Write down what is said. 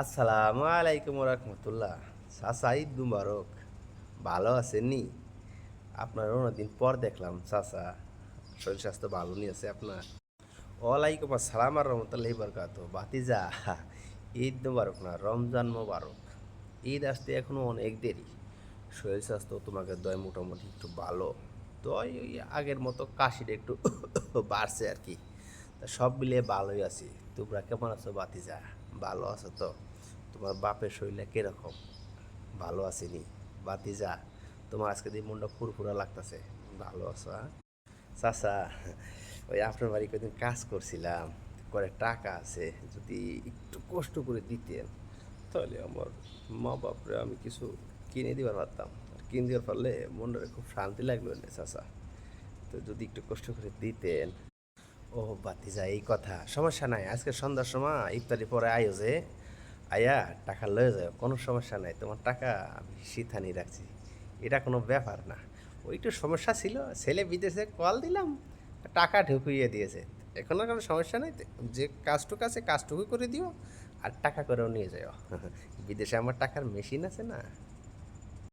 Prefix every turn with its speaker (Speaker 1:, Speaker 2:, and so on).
Speaker 1: আসসালামু আলাইকুম রহমতুল্লাহ চাচা ঈদ মুবারক। ভালো আছেননি? আপনার অনেকদিন পর দেখলাম, চাচা। শরীর স্বাস্থ্য ভালো নিয়ে আছে আপনার। ওয়ালাইকুম আসসালাম আর রহমতুল্লাহ বরকাত বাতিজা ঈদ মুবারক না, রমজান মুবারক। ঈদ আসতে এখনও অনেক দেরি। শরীর স্বাস্থ্য তোমাকে দয় মোটামুটি একটু ভালো। দয় ওই আগের মতো কাশিটা একটু বাড়ছে আর কি। তা সব মিলিয়ে ভালোই আছি। তোমরা কেমন আছো বাতিজা ভালো আছো তো? তোমার বাপের শরীরটা কীরকম? ভালো আসেনি বাতিজা তোমার আজকে দিয়ে মনটা ফুরফুরা লাগতেছে। ভালো আছো হ্যাঁ? চাচা, ওই আপনার বাড়ি কদিন কাজ করছিলাম, করে টাকা আছে, যদি একটু কষ্ট করে দিতেন, তাহলে আমার মা বাপরে আমি কিছু কিনে দিবার পারতাম। কিনে দেওয়ার পারলে মনটা খুব শান্তি লাগল না, চাচা। তো যদি একটু কষ্ট করে দিতেন ও বাতিজা এই কথা। সমস্যা নাই, আজকে সন্ধ্যার সময় ইফতারি পরে আয়ো যে। আয়া, টাকা লয়ে যায় কোনো সমস্যা নাই, তোমার টাকা আমি শীতানি রাখছি। এটা কোনো ব্যাপার না। ওইটু সমস্যা ছিল, ছেলে বিদেশে কল দিলাম, টাকা ঢুকিয়ে দিয়েছে। এখন আর কোনো সমস্যা নাই যে কাজটুকু আছে কাজটুকু করে দিও, আর টাকা করেও নিয়ে যাও। বিদেশে আমার টাকার মেশিন আছে না।